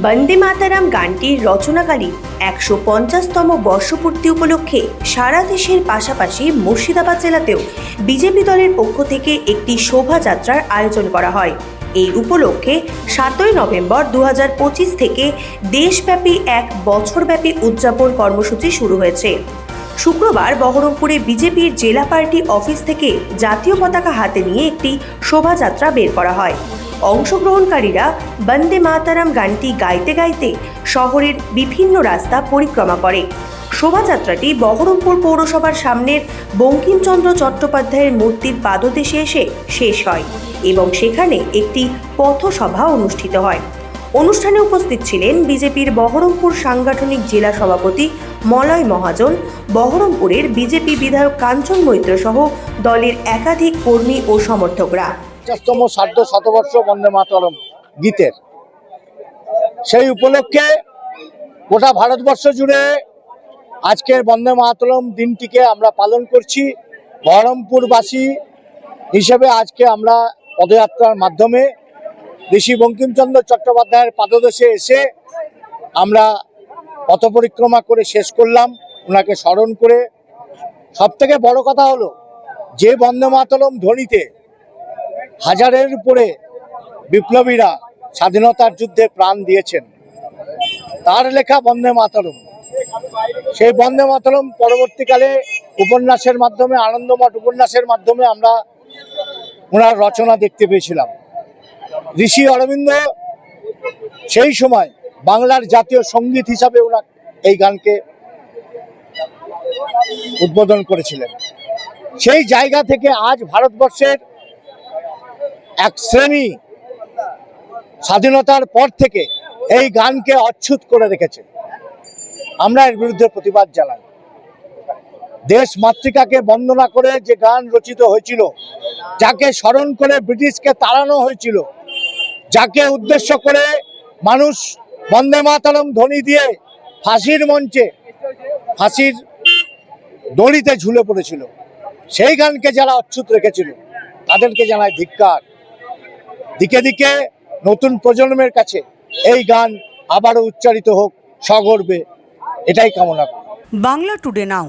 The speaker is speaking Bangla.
বন্দে মাতারাম গানটির রচনাকালী একশো পঞ্চাশতম বর্ষপূর্তি উপলক্ষে সারা দেশের পাশাপাশি মুর্শিদাবাদ জেলাতেও বিজেপি দলের পক্ষ থেকে একটি শোভাযাত্রার আয়োজন করা হয়। এই উপলক্ষে সাতই নভেম্বর দু হাজার পঁচিশ থেকে দেশব্যাপী এক বছরব্যাপী উদযাপন কর্মসূচি শুরু হয়েছে। শুক্রবার বহরমপুরে বিজেপির জেলা পার্টি অফিস থেকে জাতীয় পতাকা হাতে নিয়ে একটি শোভাযাত্রা বের করা হয়। অংশগ্রহণকারীরা বন্দে মাতারাম গানটি গাইতে গাইতে শহরের বিভিন্ন রাস্তা পরিক্রমা করে। শোভাযাত্রাটি বহরমপুর পৌরসভার সামনের বঙ্কিমচন্দ্র চট্টোপাধ্যায়ের মূর্তির পাদদেশে এসে শেষ হয় এবং সেখানে একটি পথসভা অনুষ্ঠিত হয়। অনুষ্ঠানে উপস্থিত ছিলেন বিজেপির বহরমপুর সাংগঠনিক জেলা সভাপতি মলয় মহাজন, বহরমপুরের বিজেপি বিধায়ক কাঞ্চন মৈত্র সহ দলের একাধিক কর্মী ও সমর্থকরা। পঞ্চাশতম সার্ধ শতবর্ষ বন্দে মাতরম গীতের। সেই উপলক্ষে গোটা ভারতবর্ষ জুড়ে আজকের বন্দে মাতরম দিনটিকে আমরা পালন করছি। বহরমপুরবাসী হিসেবে আজকে আমরা পদযাত্রার মাধ্যমে ঋষি বঙ্কিমচন্দ্র চট্টোপাধ্যায়ের পাদদেশে এসে আমরা পথ পরিক্রমা করে শেষ করলাম, ওনাকে স্মরণ করে। সব থেকে বড় কথা হলো, যে বন্দে মাতরম ধ্বনিতে হাজারের উপরে বিপ্লবীরা স্বাধীনতার যুদ্ধে প্রাণ দিয়েছেন। তার লেখা বন্দে মাতরম। সেই বন্দে মাতরম পরবর্তীকালে উপন্যাসের মাধ্যমে, আনন্দমঠ উপন্যাসের মাধ্যমে আমরা ওনার রচনা দেখতে পেয়েছিলাম। ঋষি অরবিন্দ সেই সময় বাংলার জাতীয় সংগীত হিসাবে ওনার এই গানকে উদ্বোধন করেছিলেন। সেই জায়গা থেকে আজ ভারতবর্ষের এক শ্রেণি স্বাধীনতার পর থেকে এই গানকে অচ্ছুত করে রেখেছে। আমরা এর বিরুদ্ধে প্রতিবাদ জানাই। দেশ মাতৃকাকে বন্দনা করে যে গান রচিত হয়েছিল, যাকে স্মরণ করে ব্রিটিশকে তাড়ানো হয়েছিল, যাকে উদ্দেশ্য করে মানুষ বন্দে মাতরম ধ্বনি দিয়ে ফাঁসির মঞ্চে, ফাঁসির দড়িতে ঝুলে পড়েছিল। সেই গানকে যারা অচ্ছুত রেখেছিল, তাদেরকে জানায় ধিক্কার। দিকে দিকে নতুন প্রজন্মের কাছে এই গান আবারও উচ্চারিত হোক সগর্বে এটাই কামনা বাংলা টুডে নাও।